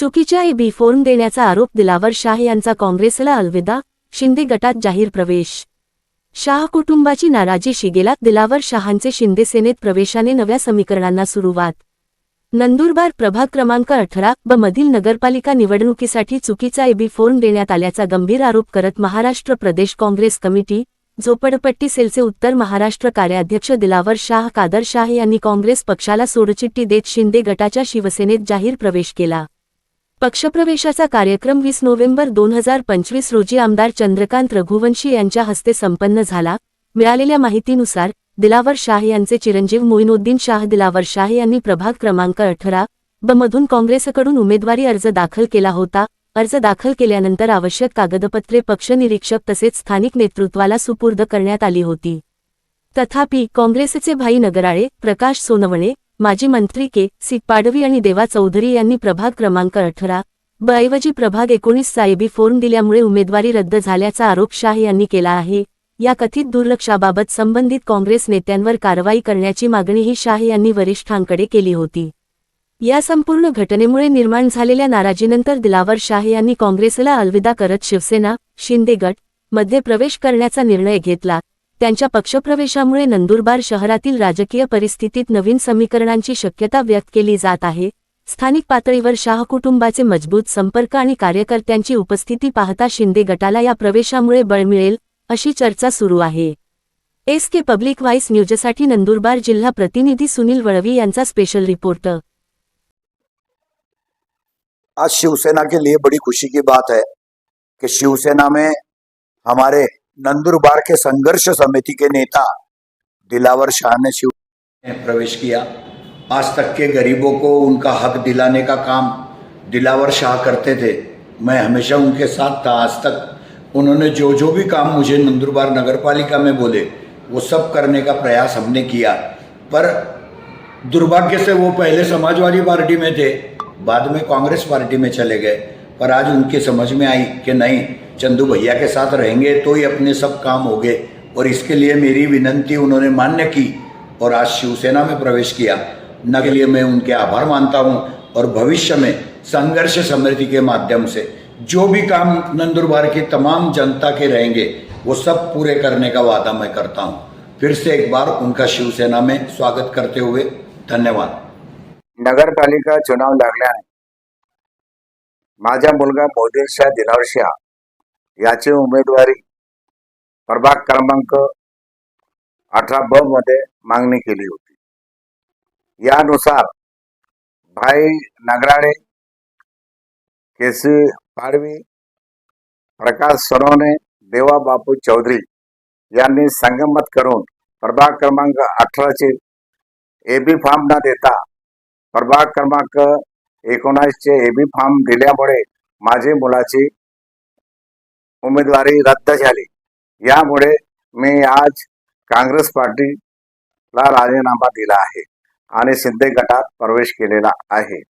चुकीच्या A B form देण्याचा आरोप दिलावर शाह यांचा काँग्रेसला अलविदा शिंदे गटात जाहीर प्रवेश. शाह कुटुंबाची नाराजी शिगेला दिलावर शहांचे शिंदे सेनेत प्रवेशाने नव्या समीकरणांना सुरुवात. नंदुरबार प्रभाग क्रमांक अठरा ब मधील नगरपालिका निवडणुकीसाठी चुकीचा एबी फॉर्म देण्यात आल्याचा गंभीर आरोप करत महाराष्ट्र प्रदेश काँग्रेस कमिटी झोपडपट्टी सेलचे उत्तर महाराष्ट्र कार्याध्यक्ष दिलावर शाह कादर शाह यांनी काँग्रेस पक्षाला सोडचिठ्ठी देत शिंदे गटाच्या शिवसेनेत जाहीर प्रवेश केला. पक्षप्रवेशाचा कार्यक्रम वीस नोव्हेंबर दोन हजार पंचवीस रोजी आमदार चंद्रकांत रघुवंशी यांच्या हस्ते संपन्न झाला. मिळालेल्या माहितीनुसार दिलावर शाह यांचे चिरंजीव मोईनुद्दीन शाह दिलावर शाह यांनी प्रभाग क्रमांक अठरा ब मधून काँग्रेसकडून उमेदवारी अर्ज दाखल केला होता. अर्ज दाखल केल्यानंतर आवश्यक कागदपत्रे पक्षनिरीक्षक तसेच स्थानिक नेतृत्वाला सुपूर्द करण्यात आली होती. तथापि काँग्रेसचे भाई नगराळे प्रकाश सोनवणे माजी मंत्री के. सी. पाडवी आणि देवा चौधरी यांनी प्रभाग क्रमांक अठरा ब ऐवजी प्रभाग एकोणीस साहेबी फॉर्म दिल्यामुळे उमेदवारी रद्द झाल्याचा आरोप शाह यांनी केला आहे. या कथित दुर्लक्षाबाबत संबंधित काँग्रेस नेत्यांवर कारवाई करण्याची मागणीही शाह यांनी वरिष्ठांकडे केली होती. या संपूर्ण घटनेमुळे निर्माण झालेल्या नाराजीनंतर दिलावर शाह यांनी काँग्रेसला अलविदा करत शिवसेना शिंदे गटमध्ये प्रवेश करण्याचा निर्णय घेतला. त्यांच्या पक्षप्रवेशामुळे नंदुरबार शहरातील राजकीय परिस्थितीत नवीन समीकरणांची शक्यता व्यक्त केली जात आहे. स्थानिक पातळीवर शाह कुटुंबाचे मजबूत संपर्क आणि कार्यकर्त्यांची उपस्थिती पाहता शिंदे गटाला या प्रवेशामुळे बळ मिळेल अशी चर्चा सुरू आहे. एस के पब्लिक व्हाईस न्यूजसाठी नंदुरबार जिल्हा प्रतिनिधी सुनील वळवी यांचा स्पेशल रिपोर्ट. आज शिवसेना के लिए बड़ी खुशी की बात है कि शिवसेना में हमारे नंदुरबार के संघर्ष समिति के नेता दिलावर शाह ने शिव में प्रवेश किया। आज तक के गरीबों को उनका हक दिलाने का काम दिलावर शाह करते थे। मैं हमेशा उनके साथ था। आज तक उन्होंने जो जो भी काम मुझे नंदुरबार नगर पालिका में बोले, वो सब करने का प्रयास हमने किया। पर दुर्भाग्य से वो पहले समाजवादी पार्टी में थे, बाद में कांग्रेस पार्टी में चले गए। पर आज उनके समझ में आई कि नहीं चंदू भैया के साथ रहेंगे तो ही अपने सब काम हो गए। और इसके लिए मेरी विनंती उन्होंने मान्य की और आज शिवसेना में प्रवेश किया। न के लिए मैं उनके आभार मानता हूँ और भविष्य में संघर्ष समिति के माध्यम से जो भी काम नंदुरबार की तमाम जनता के रहेंगे, वो सब पूरे करने का वादा मैं करता हूँ। फिर से एक बार उनका शिवसेना में स्वागत करते हुए धन्यवाद। नगरपालिका चुनाव लागल्याने माझा मुलगा शाह दिलावर शाह याची उमेदवारी प्रभाग क्रमांक अठरा ब मध्ये मागणी केली होती. यानुसार भाई नगराळे केसी पाडवी प्रकाश सोनवणे देवा बापू चौधरी यांनी संगमत करून प्रभाग क्रमांक अठराचे एबी फॉर्म न देता प्रभाग क्रमांक एकोणावीसचे एबी फॉर्म दिल्यामुळे माझी मुलाची उमेदवारी रद्द झाली. यामुळे मी आज काँग्रेस पार्टीला राजीनामा दिला आहे आणि शिंदे गटात प्रवेश केलेला आहे.